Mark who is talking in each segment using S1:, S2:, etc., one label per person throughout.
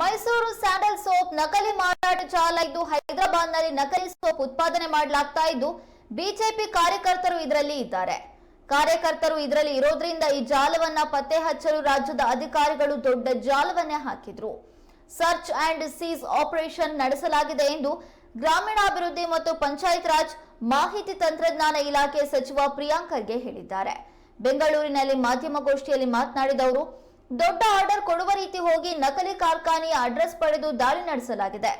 S1: Mysuru sandal soap ನಕಲಿ ಮಾರಾಟ ಚಾಲಾಯಿತು ಹೈದರಾಬಾದ್ನಲ್ಲಿ ನಕಲಿ ಸೋಪ್ ಉತ್ಪಾದನೆ ಮಾಡಲಾಗ್ತಾ ಇದ್ದು, ಬಿಜೆಪಿ ಕಾರ್ಯಕರ್ತರು ಇದರಲ್ಲಿ ಇದ್ದಾರೆ. ಕಾರ್ಯಕರ್ತರು ಇದರಲ್ಲಿ ಇರೋದ್ರಿಂದ ಈ ಜಾಲವನ್ನ ಪತ್ತೆ ಹಚ್ಚಲು ರಾಜ್ಯದ ಅಧಿಕಾರಿಗಳು ದೊಡ್ಡ ಜಾಲವನ್ನೇ ಹಾಕಿದ್ರು. ಸರ್ಚ್ ಅಂಡ್ ಸೀಸ್ ಆಪರೇಷನ್ ನಡೆಸಲಾಗಿದೆ ಎಂದು ಗ್ರಾಮೀಣಾಭಿವೃದ್ಧಿ ಮತ್ತು ಪಂಚಾಯತ್ ರಾಜ್ ಮಾಹಿತಿ ತಂತ್ರಜ್ಞಾನ ಇಲಾಖೆ ಸಚಿವ ಪ್ರಿಯಾಂಕ್ ಖರ್ಗೆ ಹೇಳಿದ್ದಾರೆ. ಬೆಂಗಳೂರಿನಲ್ಲಿ ಮಾಧ್ಯಮಗೋಷ್ಠಿಯಲ್ಲಿ ಮಾತನಾಡಿದ ಅವರು ದೊಡ್ಡ ಆರ್ಡರ್ ಕೊಡುವ ರೀತಿ ಹೋಗಿ ನಕಲಿ ಕಾರ್ಖಾನೆಯ ಅಡ್ರೆಸ್ ಪಡೆದು ದಾಳಿ ನಡೆಸಲಾಗಿದೆ.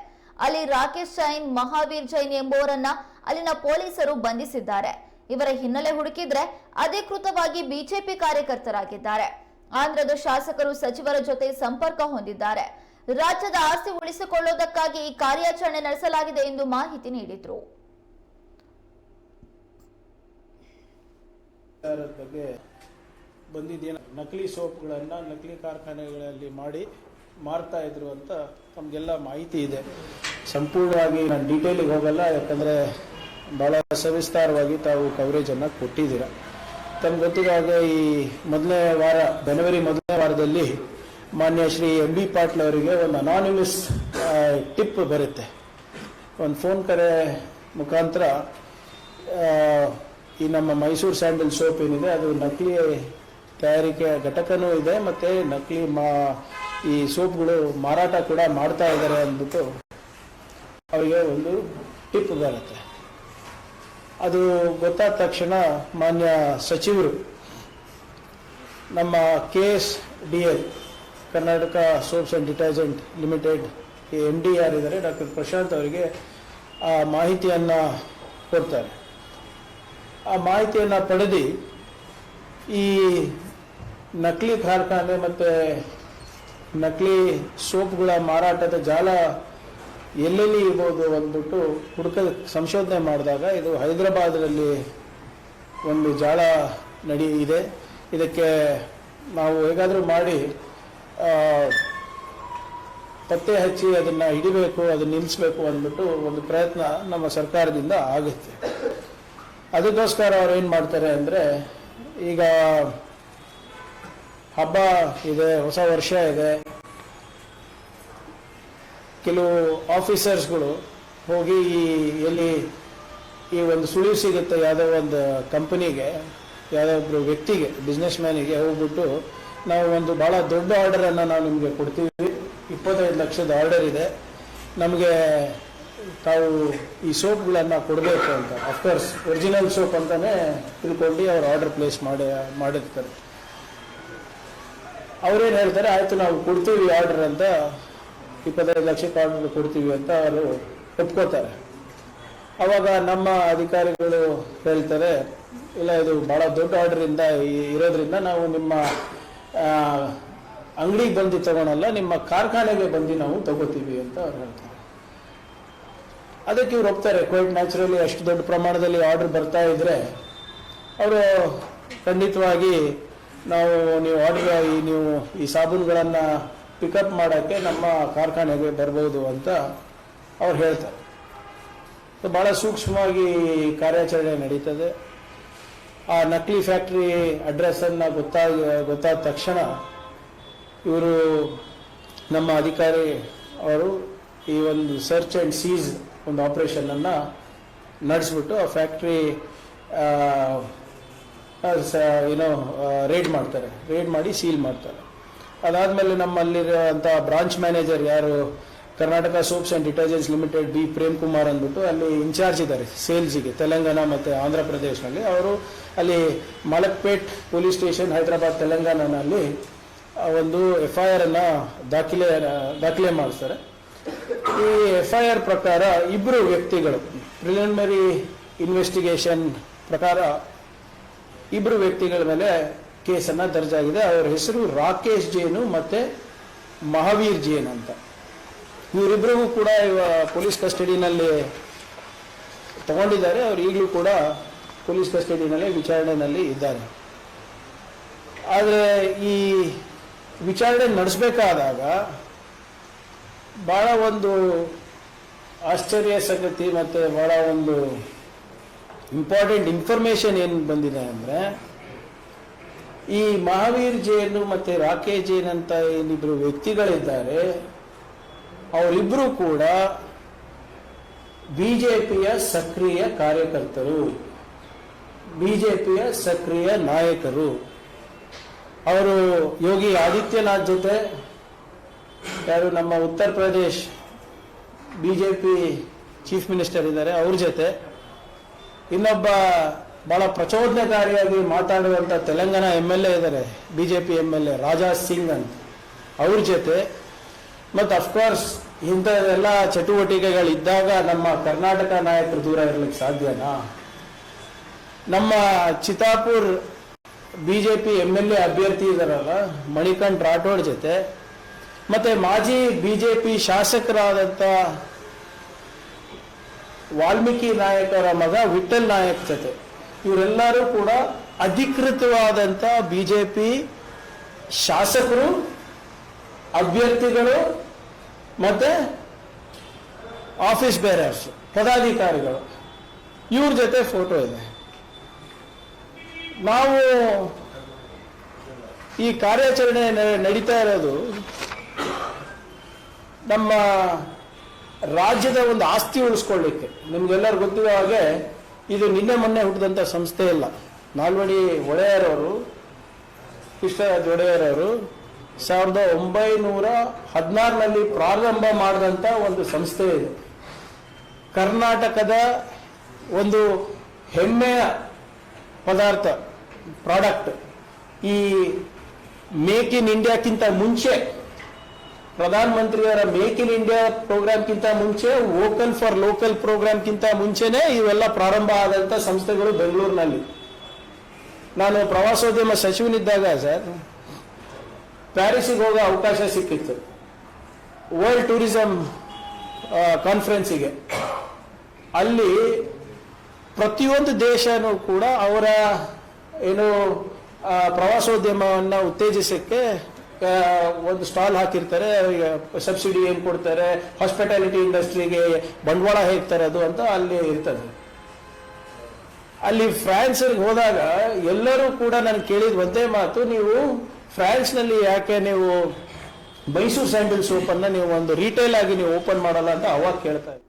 S1: ಅಲ್ಲಿ ರಾಕೇಶ್ ಜೈನ್, ಮಹಾವೀರ್ ಜೈನ್ ಎಂಬುವರನ್ನ ಅಲ್ಲಿನ ಪೊಲೀಸರು ಬಂಧಿಸಿದ್ದಾರೆ. ಇವರ ಹಿನ್ನೆಲೆ ಹುಡುಕಿದ್ರೆ ಅಧಿಕೃತವಾಗಿ ಬಿಜೆಪಿ ಕಾರ್ಯಕರ್ತರಾಗಿದ್ದಾರೆ. ಆಂಧ್ರದ ಶಾಸಕರು ಸಚಿವರ ಜೊತೆ ಸಂಪರ್ಕ ಹೊಂದಿದ್ದಾರೆ. ರಾಜ್ಯದ ಆಸ್ತಿ ಉಳಿಸಿಕೊಳ್ಳುವುದಕ್ಕಾಗಿ ಈ ಕಾರ್ಯಾಚರಣೆ ನಡೆಸಲಾಗಿದೆ ಎಂದು ಮಾಹಿತಿ ನೀಡಿದ್ರು.
S2: ಬಗ್ಗೆ ಬಂದಿದ್ದೇನು ನಕಲಿ ಸೋಪ್ಗಳನ್ನು ನಕಲಿ ಕಾರ್ಖಾನೆಗಳಲ್ಲಿ ಮಾಡಿ ಮಾರ್ತಾ ಇದ್ರು ಅಂತ ತಮಗೆಲ್ಲ ಮಾಹಿತಿ ಇದೆ. ಸಂಪೂರ್ಣವಾಗಿ ನಾನು ಡೀಟೇಲಿಗೆ ಹೋಗಲ್ಲ, ಯಾಕಂದರೆ ಭಾಳ ಸವಿಸ್ತಾರವಾಗಿ ತಾವು ಕವರೇಜನ್ನು ಕೊಟ್ಟಿದ್ದೀರ. ತಮ್ಗೆ ಗೊತ್ತಿರೋ ಹಾಗೆ ಈ ಮೊದಲನೇ ವಾರ, ಜನವರಿ ಮೊದಲನೇ ವಾರದಲ್ಲಿ ಮಾನ್ಯ ಶ್ರೀ ಎಂ ಬಿ ಪಾಟೀಲ್ ಅವರಿಗೆ ಒಂದು ಅನಾನಿಮಸ್ ಟಿಪ್ ಬರುತ್ತೆ. ಒಂದು ಫೋನ್ ಕರೆ ಮುಖಾಂತರ ಈ ನಮ್ಮ ಮೈಸೂರು ಸ್ಯಾಂಡಲ್ ಸೋಪ್ ಏನಿದೆ, ಅದು ನಕಲಿ ತಯಾರಿಕೆ ಘಟಕನೂ ಇದೆ, ಮತ್ತು ನಕಲಿ ಮಾ, ಈ ಸೋಪ್ಗಳು ಮಾರಾಟ ಕೂಡ ಮಾಡ್ತಾ ಇದ್ದಾರೆ ಅಂದ್ಬಿಟ್ಟು ಅವರಿಗೆ ಒಂದು ಟಿಪ್ ಬರುತ್ತೆ. ಅದು ಗೊತ್ತಾದ ತಕ್ಷಣ ಮಾನ್ಯ ಸಚಿವರು, ನಮ್ಮ K S D L, Karnataka soaps and detergent limited M D R ಇದ್ದಾರೆ, ಡಾಕ್ಟರ್ ಪ್ರಶಾಂತ್ ಅವರಿಗೆ ಆ ಮಾಹಿತಿಯನ್ನು ಕೊಡ್ತಾರೆ. ಆ ಮಾಹಿತಿಯನ್ನು ಪಡೆದು ಈ ನಕಲಿ ಕಾರ್ಖಾನೆ ಮತ್ತು ನಕಲಿ ಸೋಪ್ಗಳ ಮಾರಾಟದ ಜಾಲ ಎಲ್ಲೆಲ್ಲಿ ಇರ್ಬೋದು ಅಂದ್ಬಿಟ್ಟು ಹುಡುಕ ಸಂಶೋಧನೆ ಮಾಡಿದಾಗ ಇದು ಹೈದರಾಬಾದ್ನಲ್ಲಿ ಒಂದು ಜಾಲ ನಡಿ ಇದೆ. ಇದಕ್ಕೆ ನಾವು ಹೇಗಾದರೂ ಮಾಡಿ ಪತ್ತೆ ಹಚ್ಚಿ ಅದನ್ನು ಹಿಡಿಬೇಕು ಅದನ್ನು ನಿಲ್ಲಿಸಬೇಕು ಅಂದ್ಬಿಟ್ಟು ಒಂದು ಪ್ರಯತ್ನ ನಮ್ಮ ಸರ್ಕಾರದಿಂದ ಆಗುತ್ತೆ ಅದಕ್ಕೋಸ್ಕರ ಅವ್ರು ಏನು ಮಾಡ್ತಾರೆ ಅಂದರೆ ಈಗ ಹಬ್ಬ ಇದೆ, ಹೊಸ ವರ್ಷ ಇದೆ. ಕೆಲವು ಆಫೀಸರ್ಸ್ಗಳು ಹೋಗಿ ಈ, ಎಲ್ಲಿ ಈ ಒಂದು ಸುಳಿವು ಸಿಗುತ್ತೆ ಯಾವುದೋ ಒಂದು ಕಂಪನಿಗೆ, ಯಾವುದೋ ಒಬ್ಬರು ವ್ಯಕ್ತಿಗೆ ಬಿಸ್ನೆಸ್ ಮ್ಯಾನಿಗೆ ಹೋಗ್ಬಿಟ್ಟು ನಾವು ಒಂದು ಭಾಳ ದೊಡ್ಡ ಆರ್ಡರನ್ನು ನಾವು ನಿಮಗೆ ಕೊಡ್ತೀವಿ. ಇಪ್ಪತ್ತೈದು ಲಕ್ಷದ ಆರ್ಡರ್ ಇದೆ. ನಮಗೆ ತಾವು ಈ ಸೋಪ್ಗಳನ್ನು ಕೊಡಬೇಕು ಅಂತ ಅಫ್ಕೋರ್ಸ್ ಒರಿಜಿನಲ್ ಸೋಪ್ ಅಂತಲೇ ತಿಳ್ಕೊಂಡು ಅವ್ರು ಆರ್ಡರ್ ಪ್ಲೇಸ್ ಮಾಡಿ, ಮಾಡಿರ್ತಾರೆ. ಅವ್ರೇನು ಹೇಳ್ತಾರೆ, ಆಯಿತು, ನಾವು ಕೊಡ್ತೀವಿ ಆರ್ಡರ್ ಅಂತ, ಇಪ್ಪತ್ತೈದು ಲಕ್ಷಕ್ಕೆ ಆರ್ಡರ್ ಕೊಡ್ತೀವಿ ಅಂತ ಅವರು ಒಪ್ಕೋತಾರೆ. ಅವಾಗ ನಮ್ಮ ಅಧಿಕಾರಿಗಳು ಹೇಳ್ತಾರೆ, ಇಲ್ಲ, ಇದು ಭಾಳ ದೊಡ್ಡ ಆರ್ಡರಿಂದ ಇರೋದ್ರಿಂದ ನಾವು ನಿಮ್ಮ ಅಂಗಡಿಗೆ ಬಂದು ತಗೊಳಲ್ಲ, ನಿಮ್ಮ ಕಾರ್ಖಾನೆಗೆ ಬಂದು ನಾವು ತಗೋತೀವಿ ಅಂತ ಅವ್ರು ಹೇಳ್ತಾರೆ. ಅದಕ್ಕೆ ಇವ್ರು ಒಪ್ತಾರೆ ಕ್ವೈಟ್ ನ್ಯಾಚುರಲಿ ಅಷ್ಟು ದೊಡ್ಡ ಪ್ರಮಾಣದಲ್ಲಿ ಆರ್ಡರ್ ಬರ್ತಾ ಇದ್ರೆ, ಅವರು ಖಂಡಿತವಾಗಿ ನಾವು ನೀವು ಆರ್ಡರ್ ಈ ನೀವು ಈ ಸಾಬೂನುಗಳನ್ನು ಪಿಕಪ್ ಮಾಡೋಕ್ಕೆ ನಮ್ಮ ಕಾರ್ಖಾನೆಗೆ ಬರ್ಬೋದು ಅಂತ ಅವ್ರು ಹೇಳ್ತಾರೆ. ಭಾಳ ಸೂಕ್ಷ್ಮವಾಗಿ ಕಾರ್ಯಾಚರಣೆ ನಡೀತದೆ. ಆ ನಕಲಿ ಫ್ಯಾಕ್ಟ್ರಿ ಅಡ್ರೆಸ್ಸನ್ನು ಗೊತ್ತಾಗ, ಗೊತ್ತಾದ ತಕ್ಷಣ ಇವರು ನಮ್ಮ ಅಧಿಕಾರಿ ಅವರು ಈ ಒಂದು ಸರ್ಚ್ ಆ್ಯಂಡ್ ಸೀಸ್ ಒಂದು ಆಪರೇಷನನ್ನು ನಡೆಸ್ಬಿಟ್ಟು ಆ ಫ್ಯಾಕ್ಟ್ರಿ ಏನೋ ರೇಡ್ ಮಾಡ್ತಾರೆ. ರೇಡ್ ಮಾಡಿ ಸೀಲ್ ಮಾಡ್ತಾರೆ. ಅದಾದಮೇಲೆ ನಮ್ಮಲ್ಲಿರುವಂಥ ಬ್ರಾಂಚ್ ಮ್ಯಾನೇಜರ್ ಯಾರು? Karnataka soaps and detergents limited B Prem Kumar ಅಂದ್ಬಿಟ್ಟು ಅಲ್ಲಿ ಇನ್ಚಾರ್ಜ್ ಇದ್ದಾರೆ ಸೇಲ್ಸಿಗೆ ತೆಲಂಗಾಣ ಮತ್ತು ಆಂಧ್ರ ಪ್ರದೇಶದಲ್ಲಿ ಅವರು ಅಲ್ಲಿ ಮಲಕ್ಪೇಟ್ ಪೊಲೀಸ್ ಸ್ಟೇಷನ್, ಹೈದರಾಬಾದ್, ತೆಲಂಗಾಣನಲ್ಲಿ ಒಂದು ಎಫ್ ಐ ಆರನ್ನು ದಾಖಲೆ ದಾಖಲೆ ಮಾಡಿಸ್ತಾರೆ. ಈ ಎಫ್ ಐ ಆರ್ ಪ್ರಕಾರ ಇಬ್ಬರು ವ್ಯಕ್ತಿಗಳು ಪ್ರಿಲಿಮಿನರಿ ಇನ್ವೆಸ್ಟಿಗೇಷನ್ ಪ್ರಕಾರ ಇಬ್ಬರು ವ್ಯಕ್ತಿಗಳ ಮೇಲೆ ಕೇಸನ್ನು ದರ್ಜಾಗಿದೆ. ಅವರ ಹೆಸರು ರಾಕೇಶ್ ಜೇನು ಮತ್ತು ಮಹಾವೀರ್ ಜೇನ್ ಅಂತ. ಇವರಿಬ್ಬರಿಗೂ ಕೂಡ ಇವ ಪೊಲೀಸ್ ಕಸ್ಟಡಿನಲ್ಲಿ ತಗೊಂಡಿದ್ದಾರೆ. ಅವರು ಈಗಲೂ ಕೂಡ ಪೊಲೀಸ್ ಕಸ್ಟಡಿನಲ್ಲಿ ವಿಚಾರಣೆಯಲ್ಲಿ ಇದ್ದಾರೆ. ಆದರೆ ಈ ವಿಚಾರಣೆ ನಡೆಸಬೇಕಾದಾಗ ಭಾಳ ಒಂದು ಆಶ್ಚರ್ಯ ಸಂಗತಿ ಮತ್ತು ಭಾಳ ಒಂದು ಇಂಪಾರ್ಟೆಂಟ್ ಇನ್ಫಾರ್ಮೇಶನ್ ಏನು ಬಂದಿದೆ ಅಂದರೆ, ಈ ಮಹಾವೀರ್ ಜೈನ್ ಮತ್ತು ರಾಕೇಶ್ ಜೈನ್ ಅಂತ ಏನಿಬ್ಬರು ವ್ಯಕ್ತಿಗಳಿದ್ದಾರೆ ಅವರಿಬ್ಬರು ಕೂಡ ಬಿಜೆಪಿಯ ಸಕ್ರಿಯ ಕಾರ್ಯಕರ್ತರು, ಬಿಜೆಪಿಯ ಸಕ್ರಿಯ ನಾಯಕರು. ಅವರು ಯೋಗಿ ಆದಿತ್ಯನಾಥ್ ಜೊತೆ, ಯಾರು ನಮ್ಮ Uttar Pradesh BJP chief minister ಇದ್ದಾರೆ, ಅವ್ರ ಜೊತೆ. ಇನ್ನೊಬ್ಬ ಬಹಳ ಪ್ರಚೋದನಕಾರಿಯಾಗಿ ಮಾತಾಡುವಂಥ ತೆಲಂಗಾಣ ಎಂ ಎಲ್ ಎ ಇದ್ದಾರೆ B J P M L A Raja Singh ಅಂತ. ಅವ್ರ ಜೊತೆ. ಮತ್ತು ಅಫ್ಕೋರ್ಸ್ ಇಂಥದೆಲ್ಲ ಚಟುವಟಿಕೆಗಳಿದ್ದಾಗ ನಮ್ಮ ಕರ್ನಾಟಕ ನಾಯಕರು ದೂರ ಇರಲಿಕ್ಕೆ ಸಾಧ್ಯನಾ? ನಮ್ಮ Chitapur B J P M L A ಅಭ್ಯರ್ಥಿ ಇದ್ದಾರಲ್ಲ ಮಣಿಕಂಠ್ ರಾಠೋಡ್ ಜೊತೆ. ಮತ್ತೆ ಮಾಜಿ ಬಿ ಜೆ ಪಿ ಶಾಸಕರಾದಂಥ ವಾಲ್ಮೀಕಿ ನಾಯಕರ ಮಗ ವಿಠಲ್ ನಾಯಕ್ ಜೊತೆ. ಇವರೆಲ್ಲರೂ ಕೂಡ ಅಧಿಕೃತವಾದಂಥ ಪಿ ಶಾಸಕರು, ಅಭ್ಯರ್ಥಿಗಳು ಮತ್ತೆ ಆಫೀಸ್ ಬೇರರ್ಸ್ ಪದಾಧಿಕಾರಿಗಳು. ಇವ್ರ ಜೊತೆ ಫೋಟೋ ಇದೆ. ನಾವು ಈ ಕಾರ್ಯಾಚರಣೆ ನಡೀತಾ ಇರೋದು ನಮ್ಮ ರಾಜ್ಯದ ಒಂದು ಆಸ್ತಿ ಉಳಿಸ್ಕೊಳ್ಳಿಕ್ಕೆ. ನಿಮ್ಗೆಲ್ಲರೂ ಗೊತ್ತಿರೋ ಹಾಗೆ ಇದು ನಿನ್ನೆ ಮೊನ್ನೆ ಹುಟ್ಟಿದಂಥ ಸಂಸ್ಥೆ ಇಲ್ಲ. ನಾಲ್ವಡಿ ಒಡೆಯರವರು, ಕೃಷ್ಣರಾಜ್ ಒಡೆಯರವರು ಸಾವಿರದ ಒಂಬೈನೂರ ಹದಿನಾರನಲ್ಲಿ ಪ್ರಾರಂಭ ಮಾಡಿದಂಥ ಒಂದು ಸಂಸ್ಥೆ ಇದೆ. ಕರ್ನಾಟಕದ ಒಂದು ಹೆಮ್ಮೆಯ ಪದಾರ್ಥ, ಪ್ರಾಡಕ್ಟ್. ಈ ಮೇಕ್ ಇನ್ ಇಂಡಿಯಾಕ್ಕಿಂತ ಮುಂಚೆ ಪ್ರಧಾನ ಮಂತ್ರಿಯವರ ಮೇಕ್ ಇನ್ ಇಂಡಿಯಾ ಪ್ರೋಗ್ರಾಮ್ಗಿಂತ ಮುಂಚೆ ವೋಕಲ್ ಫಾರ್ ಲೋಕಲ್ ಪ್ರೋಗ್ರಾಮ್ಗಿಂತ ಮುಂಚೆನೆ ಇವೆಲ್ಲ ಪ್ರಾರಂಭ ಆದಂಥ ಸಂಸ್ಥೆಗಳು ಬೆಂಗಳೂರಿನಲ್ಲಿ. ನಾನು ಪ್ರವಾಸೋದ್ಯಮ ಸಚಿವನಿದ್ದಾಗ ಸರ್, ಪ್ಯಾರಿಸಿಗೆ ಹೋಗೋ ಅವಕಾಶ ಸಿಕ್ಕಿತ್ತು. ವರ್ಲ್ಡ್ ಟೂರಿಸಂ ಕಾನ್ಫರೆನ್ಸಿಗೆ ಅಲ್ಲಿ ಪ್ರತಿಯೊಂದು ದೇಶನೂ ಕೂಡ ಅವರ, ಏನು ಪ್ರವಾಸೋದ್ಯಮವನ್ನು ಉತ್ತೇಜಿಸಕ್ಕೆ ಒಂದು ಸ್ಟಾಲ್ ಹಾಕಿರ್ತಾರೆ ಸಬ್ಸಿಡಿ ಏನು ಕೊಡ್ತಾರೆ ಹಾಸ್ಪಿಟಾಲಿಟಿ ಇಂಡಸ್ಟ್ರಿಗೆ ಬಂಡವಾಳ ಹೇಗೆ ಅದು ಅಂತ ಅಲ್ಲಿ ಇರ್ತದೆ ಅಲ್ಲಿ ಫ್ರಾನ್ಸ್ಗೆ ಹೋದಾಗ ಎಲ್ಲರೂ ಕೂಡ ನಾನು ಕೇಳಿದ ಒಂದೇ ಮಾತು, ನೀವು ಫ್ರಾನ್ಸ್ನಲ್ಲಿ ಯಾಕೆ ನೀವು ಮೈಸೂರು ಸ್ಯಾಂಡಲ್ ಸೋಪನ್ನು ನೀವು ಒಂದು ರಿಟೇಲ್ ಆಗಿ ನೀವು ಓಪನ್ ಮಾಡಲ್ಲ ಅಂತ ಅವಾಗ ಕೇಳ್ತಾ ಇದ್ರು.